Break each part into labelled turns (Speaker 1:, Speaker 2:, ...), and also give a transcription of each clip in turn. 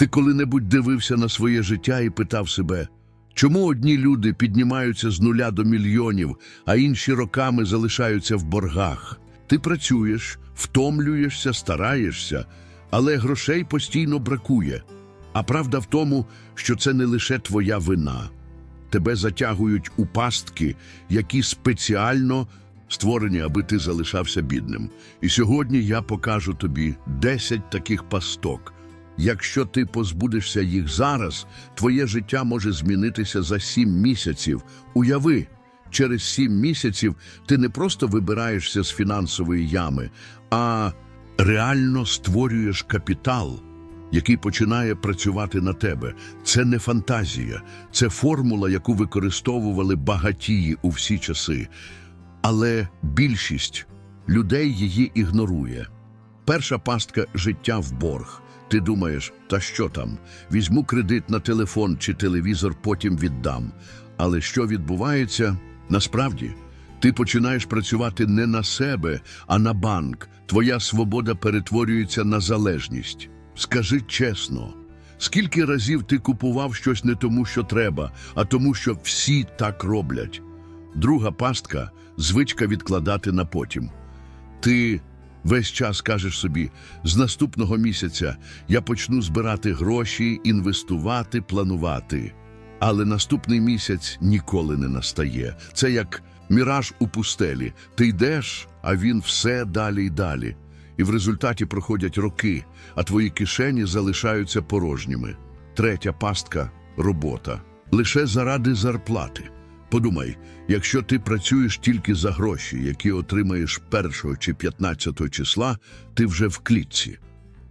Speaker 1: Ти коли-небудь дивився на своє життя і питав себе, чому одні люди піднімаються з нуля до мільйонів, а інші роками залишаються в боргах? Ти працюєш, втомлюєшся, стараєшся, але грошей постійно бракує. А правда в тому, що це не лише твоя вина. Тебе затягують у пастки, які спеціально створені, аби ти залишався бідним. І сьогодні я покажу тобі 10 таких пасток. Якщо ти позбудешся їх зараз, твоє життя може змінитися за 7 місяців. Уяви, через 7 місяців ти не просто вибираєшся з фінансової ями, а реально створюєш капітал який починає працювати на тебе. Це не фантазія, це формула, яку використовували багатії у всі часи. Але більшість людей її ігнорує. Перша пастка життя в борг. Ти думаєш, та що там? Візьму кредит на телефон чи телевізор, потім віддам. Але що відбувається? Насправді, ти починаєш працювати не на себе, а на банк. Твоя свобода перетворюється на залежність. Скажи чесно, скільки разів ти купував щось не тому, що треба, а тому, що всі так роблять? Друга пастка звичка відкладати на потім. Ти весь час кажеш собі: з наступного місяця я почну збирати гроші, інвестувати, планувати. Але наступний місяць ніколи не настає. Це як міраж у пустелі. Ти йдеш, а він все далі й далі. І в результаті проходять роки, а твої кишені залишаються порожніми. Третя пастка робота. Лише заради зарплати. Подумай, якщо ти працюєш тільки за гроші, які отримаєш першого чи 15 числа, ти вже в клітці.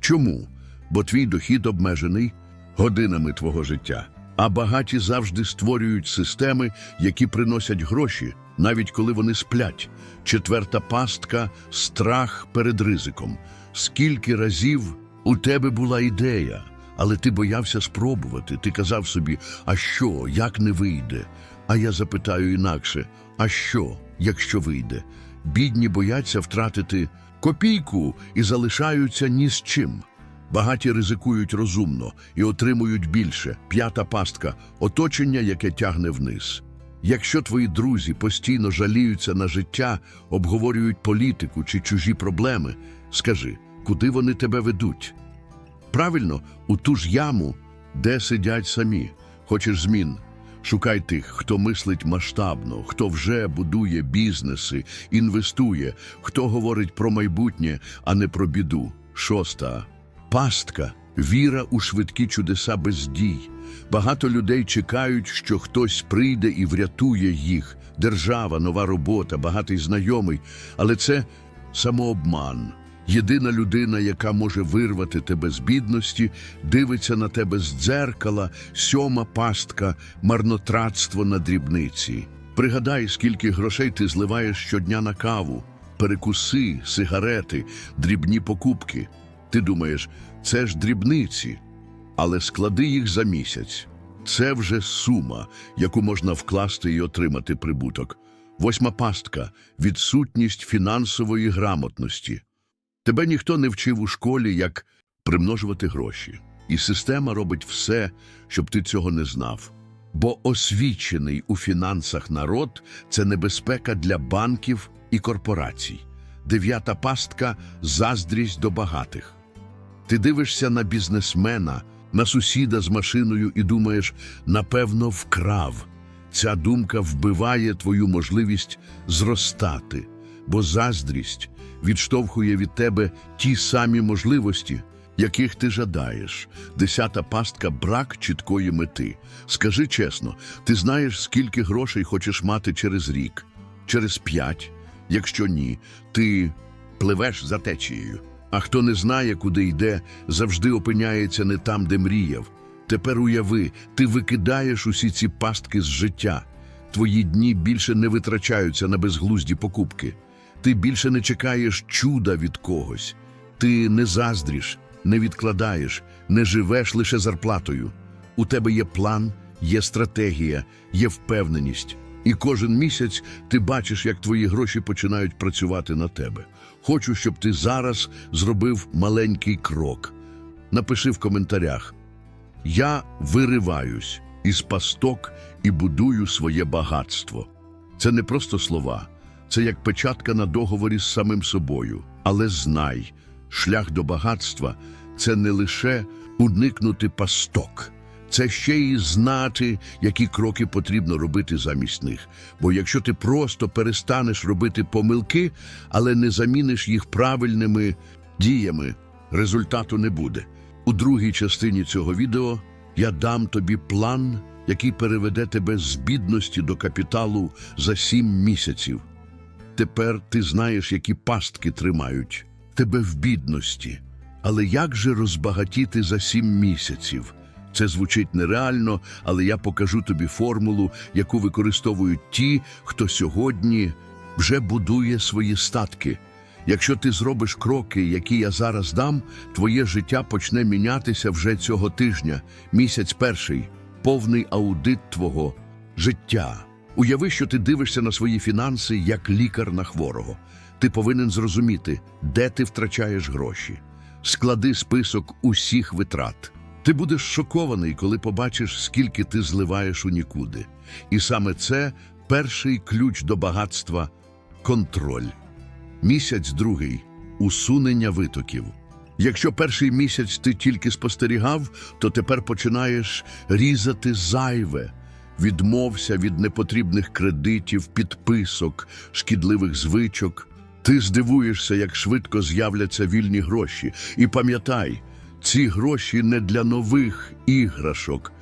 Speaker 1: Чому? Бо твій дохід обмежений годинами твого життя. А багаті завжди створюють системи, які приносять гроші, навіть коли вони сплять. Четверта пастка страх перед ризиком. Скільки разів у тебе була ідея, але ти боявся спробувати. Ти казав собі, а що, як не вийде? А я запитаю інакше: а що, якщо вийде? Бідні бояться втратити копійку і залишаються ні з чим. Багаті ризикують розумно і отримують більше. П'ята пастка оточення, яке тягне вниз. Якщо твої друзі постійно жаліються на життя, обговорюють політику чи чужі проблеми, скажи, куди вони тебе ведуть? Правильно, у ту ж яму, де сидять самі. Хочеш змін? Шукай тих, хто мислить масштабно, хто вже будує бізнеси, інвестує, хто говорить про майбутнє, а не про біду. Шоста. Пастка. Віра у швидкі чудеса без дій. Багато людей чекають, що хтось прийде і врятує їх. Держава, нова робота, багатий знайомий. Але це самообман. Єдина людина, яка може вирвати тебе з бідності, дивиться на тебе з дзеркала, сьома пастка, марнотратство на дрібниці. Пригадай, скільки грошей ти зливаєш щодня на каву, перекуси, сигарети, дрібні покупки. Ти думаєш, це ж дрібниці, але склади їх за місяць. Це вже сума, яку можна вкласти і отримати прибуток. Восьма пастка відсутність фінансової грамотності. Тебе ніхто не вчив у школі, як примножувати гроші. І система робить все, щоб ти цього не знав. Бо освічений у фінансах народ це небезпека для банків і корпорацій. Дев'ята пастка заздрість до багатих. Ти дивишся на бізнесмена, на сусіда з машиною і думаєш, напевно, вкрав. Ця думка вбиває твою можливість зростати, бо заздрість відштовхує від тебе ті самі можливості, яких ти жадаєш. Десята пастка брак чіткої мети. Скажи чесно, ти знаєш, скільки грошей хочеш мати через рік, через п'ять? Якщо ні, ти пливеш за течією. А хто не знає, куди йде, завжди опиняється не там, де мріяв. Тепер уяви, ти викидаєш усі ці пастки з життя. Твої дні більше не витрачаються на безглузді покупки. Ти більше не чекаєш чуда від когось. Ти не заздріш, не відкладаєш, не живеш лише зарплатою. У тебе є план, є стратегія, є впевненість. І кожен місяць ти бачиш, як твої гроші починають працювати на тебе. Хочу, щоб ти зараз зробив маленький крок. Напиши в коментарях, Я вириваюсь із пасток і будую своє багатство. Це не просто слова, це як печатка на договорі з самим собою. Але знай, шлях до багатства це не лише уникнути пасток. Це ще й знати, які кроки потрібно робити замість них. Бо якщо ти просто перестанеш робити помилки, але не заміниш їх правильними діями, результату не буде. У другій частині цього відео я дам тобі план, який переведе тебе з бідності до капіталу за сім місяців. Тепер ти знаєш, які пастки тримають тебе в бідності. Але як же розбагатіти за сім місяців? Це звучить нереально, але я покажу тобі формулу, яку використовують ті, хто сьогодні вже будує свої статки. Якщо ти зробиш кроки, які я зараз дам, твоє життя почне мінятися вже цього тижня. Місяць перший, повний аудит твого життя. Уяви, що ти дивишся на свої фінанси як лікар на хворого. Ти повинен зрозуміти, де ти втрачаєш гроші. Склади список усіх витрат. Ти будеш шокований, коли побачиш, скільки ти зливаєш у нікуди. І саме це перший ключ до багатства контроль. Місяць другий усунення витоків. Якщо перший місяць ти тільки спостерігав, то тепер починаєш різати зайве. Відмовся від непотрібних кредитів, підписок, шкідливих звичок. Ти здивуєшся, як швидко з'являться вільні гроші. І пам'ятай, ці гроші не для нових іграшок,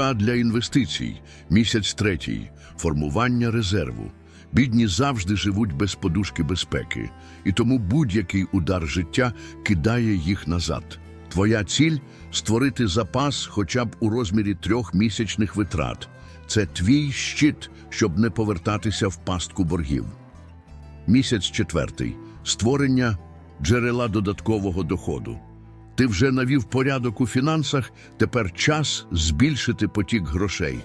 Speaker 1: а для інвестицій. Місяць третій формування резерву. Бідні завжди живуть без подушки безпеки, і тому будь-який удар життя кидає їх назад. Твоя ціль створити запас хоча б у розмірі трьох місячних витрат. Це твій щит, щоб не повертатися в пастку боргів. Місяць четвертий створення джерела додаткового доходу. Ти вже навів порядок у фінансах, тепер час збільшити потік грошей.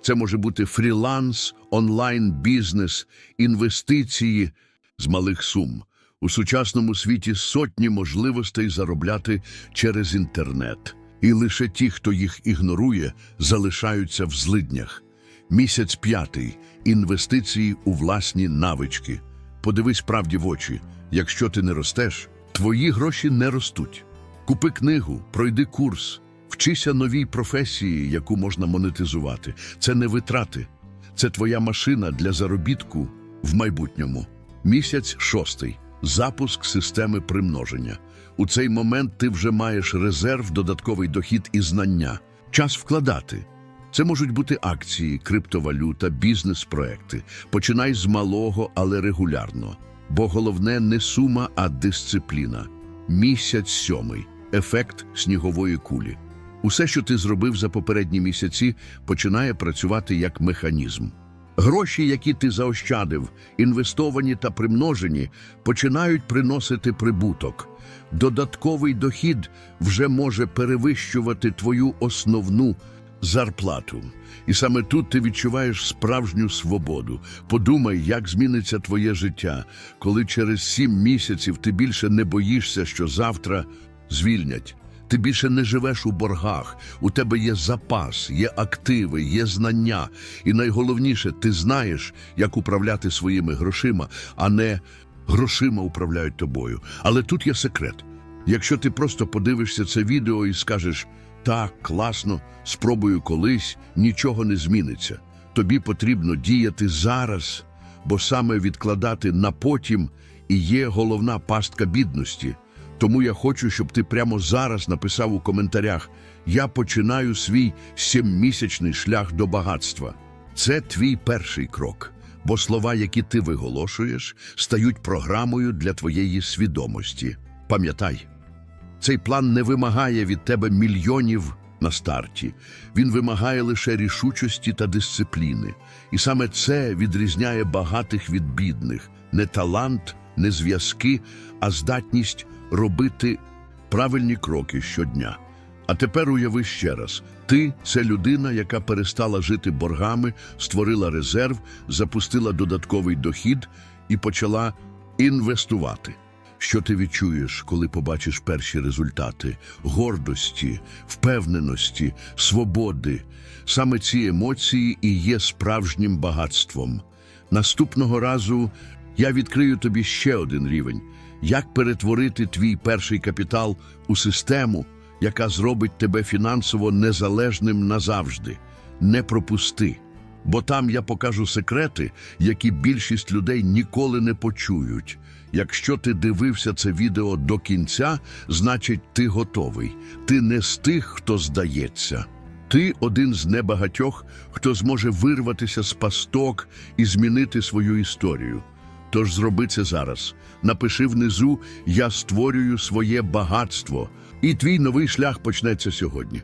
Speaker 1: Це може бути фріланс, онлайн-бізнес, інвестиції з малих сум. У сучасному світі сотні можливостей заробляти через інтернет. І лише ті, хто їх ігнорує, залишаються в злиднях. Місяць п'ятий інвестиції у власні навички. Подивись правді в очі. Якщо ти не ростеш, твої гроші не ростуть. Купи книгу, пройди курс, вчися новій професії, яку можна монетизувати. Це не витрати, це твоя машина для заробітку в майбутньому. Місяць шостий запуск системи примноження. У цей момент ти вже маєш резерв, додатковий дохід і знання. Час вкладати. Це можуть бути акції, криптовалюта, бізнес-проекти. Починай з малого, але регулярно. Бо головне не сума, а дисципліна. Місяць сьомий ефект снігової кулі. Усе, що ти зробив за попередні місяці, починає працювати як механізм. Гроші, які ти заощадив, інвестовані та примножені, починають приносити прибуток. Додатковий дохід вже може перевищувати твою основну зарплату. І саме тут ти відчуваєш справжню свободу. Подумай, як зміниться твоє життя, коли через сім місяців ти більше не боїшся, що завтра звільнять. Ти більше не живеш у боргах, у тебе є запас, є активи, є знання. І найголовніше, ти знаєш, як управляти своїми грошима, а не грошима управляють тобою. Але тут є секрет. Якщо ти просто подивишся це відео і скажеш так, класно, спробую колись, нічого не зміниться. Тобі потрібно діяти зараз, бо саме відкладати на потім і є головна пастка бідності. Тому я хочу, щоб ти прямо зараз написав у коментарях: Я починаю свій сіммісячний шлях до багатства. Це твій перший крок, бо слова, які ти виголошуєш, стають програмою для твоєї свідомості. Пам'ятай, цей план не вимагає від тебе мільйонів на старті. Він вимагає лише рішучості та дисципліни. І саме це відрізняє багатих від бідних не талант, не зв'язки, а здатність робити правильні кроки щодня. А тепер уяви ще раз: ти це людина, яка перестала жити боргами, створила резерв, запустила додатковий дохід і почала інвестувати. Що ти відчуєш, коли побачиш перші результати гордості, впевненості, свободи? Саме ці емоції і є справжнім багатством. Наступного разу я відкрию тобі ще один рівень: як перетворити твій перший капітал у систему, яка зробить тебе фінансово незалежним назавжди. Не пропусти. Бо там я покажу секрети, які більшість людей ніколи не почують. Якщо ти дивився це відео до кінця, значить ти готовий. Ти не з тих, хто здається. Ти один з небагатьох, хто зможе вирватися з пасток і змінити свою історію. Тож зроби це зараз. Напиши внизу Я створюю своє багатство, і твій новий шлях почнеться сьогодні.